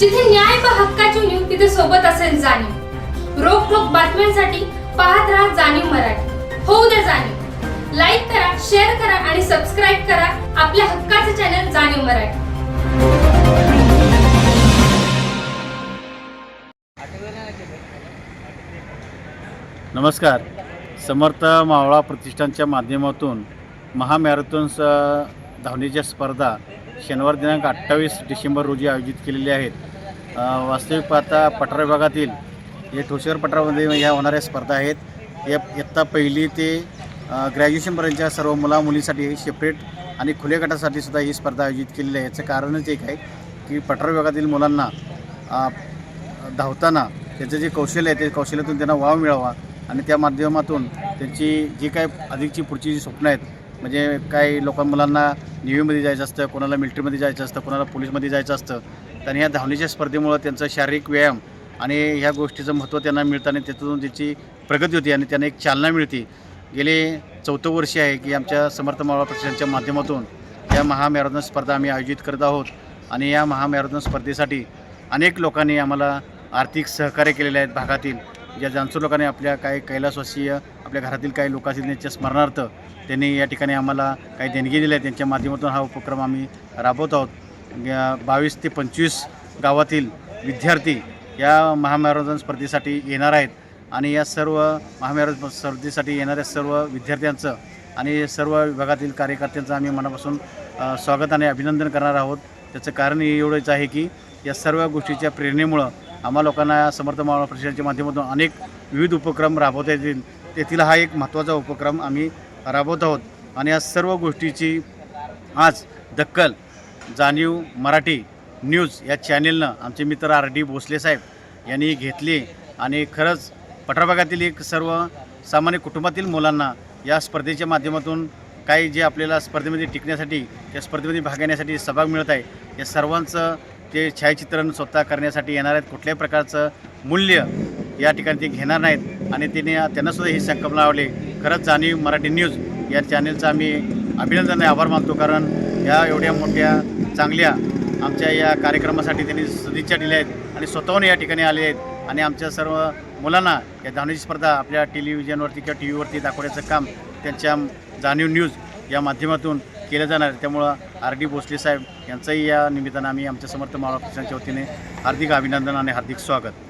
जिथे न्याय पाहकाची तिथे सोबत असेल जाणीव. रोखोक बातम्यांसाठी पाहत राहा जाणीव मराठी. होऊ द्या जाणीव. लाईक करा शेअर करा आणि सबस्क्राईब करा आपल्या हक्काचे चॅनल जाणीव मराठी. नमस्कार. समर्थ मावळा प्रतिष्ठानच्या माध्यमातून महामॅरेथॉन धावण्याच्या स्पर्धा शनिवार दिनांक अठ्ठावीस डिसेंबर रोजी आयोजित केलेल्या आहेत. वास्तविक पाहता पठार विभागातील हे ठोसेर पठारामध्ये ह्या होणाऱ्या स्पर्धा आहेत या इयत्ता पहिली ते ग्रॅज्युएशनपर्यंतच्या सर्व मुला मुलींसाठी सेपरेट आणि खुल्या गटासाठी सुद्धा ही स्पर्धा आयोजित केलेली आहे. याचं कारणच एक आहे की पठार विभागातील मुलांना धावताना त्याचं जे कौशल्य आहे ते कौशल्यातून त्यांना वाव मिळावा आणि त्या माध्यमातून त्यांची जी काय अधिकची पुढची जी स्वप्न आहेत म्हणजे काही लोकां मुलांना नेव्हीमध्ये जायचं असतं कोणाला मिलिटरीमध्ये जायचं असतं कोणाला पोलीसमध्ये जायचं असतं आणि ह्या धावण्याच्या स्पर्धेमुळं त्यांचं शारीरिक व्यायाम आणि ह्या गोष्टीचं महत्त्व त्यांना मिळतं आणि त्यातून त्याची प्रगती होती आणि त्यांना एक चालना मिळते. गेले चौथं वर्ष आहे की आमच्या समर्थ मावळा प्रतिष्ठानच्या माध्यमातून या महामॅरेथॉन स्पर्धा आम्ही आयोजित करत आहोत आणि या महामॅरेथॉन स्पर्धेसाठी अनेक लोकांनी आम्हाला आर्थिक सहकार्य केलेले आहेत भागातील. ज्या जानसू लोकांनी आपल्या काही कैलासवासीय आपल्या घरातील काही लोक असतील त्यांच्या स्मरणार्थ त्यांनी या ठिकाणी आम्हाला काही देणगी दिल्या आहेत त्यांच्या माध्यमातून हा उपक्रम आम्ही राबवत आहोत. बावीस ते पंचवीस गावातील विद्यार्थी या महामॅरेथॉन स्पर्धेसाठी येणार आहेत आणि या सर्व महामॅरेथॉन स्पर्धेसाठी येणाऱ्या सर्व विद्यार्थ्यांचं आणि सर्व विभागातील कार्यकर्त्यांचं आम्ही मनापासून स्वागत आणि अभिनंदन करणार आहोत. त्याचं कारण एवढंच आहे की या सर्व गोष्टीच्या प्रेरणेमुळं आम्हा लोकांना समर्थ मावळा परिषदेच्या माध्यमातून अनेक विविध उपक्रम राबवता येतील. तेथील हा एक महत्त्वाचा उपक्रम आम्ही राबवत आहोत. आणि या सर्व गोष्टीची आज दक्कल जाणीव मराठी न्यूज या चॅनेलनं आमचे मित्र आर डी भोसले साहेब यांनी घेतली. आणि खरंच पठार भागातील एक सर्व सामान्य कुटुंबातील मुलांना या स्पर्धेच्या माध्यमातून काही जे आपल्याला स्पर्धेमध्ये टिकण्यासाठी त्या स्पर्धेमध्ये भाग घेण्यासाठी सहभाग मिळत आहे. या सर्वांचं ते छायाचित्रण स्वतः करण्यासाठी येणार आहेत. कुठल्याही प्रकारचं मूल्य या ठिकाणी ते घेणार नाहीत. आणि तिने त्यांनासुद्धा ही संकल्पना आवडली खरंच जाणीव मराठी न्यूज या चॅनेलचं आम्ही अभिनंदन आणि आभार मानतो. कारण या एवढ्या मोठ्या चांगल्या आमच्या या कार्यक्रमासाठी त्यांनी सदिच्छा दिल्या आहेत आणि स्वतःहून या ठिकाणी आले आहेत. आणि आमच्या सर्व मुलांना या धावण्याची स्पर्धा आपल्या टेलिव्हिजनवरती किंवा टी व्हीवरती दाखवण्याचं काम त्यांच्या जाणीव न्यूज या माध्यमातून केलं जाणार त्यामुळं आर डी भोसले साहेब यांचंही या निमित्तानं आम्ही आमच्या समर्थ मावळा वतीने हार्दिक अभिनंदन आणि हार्दिक स्वागत.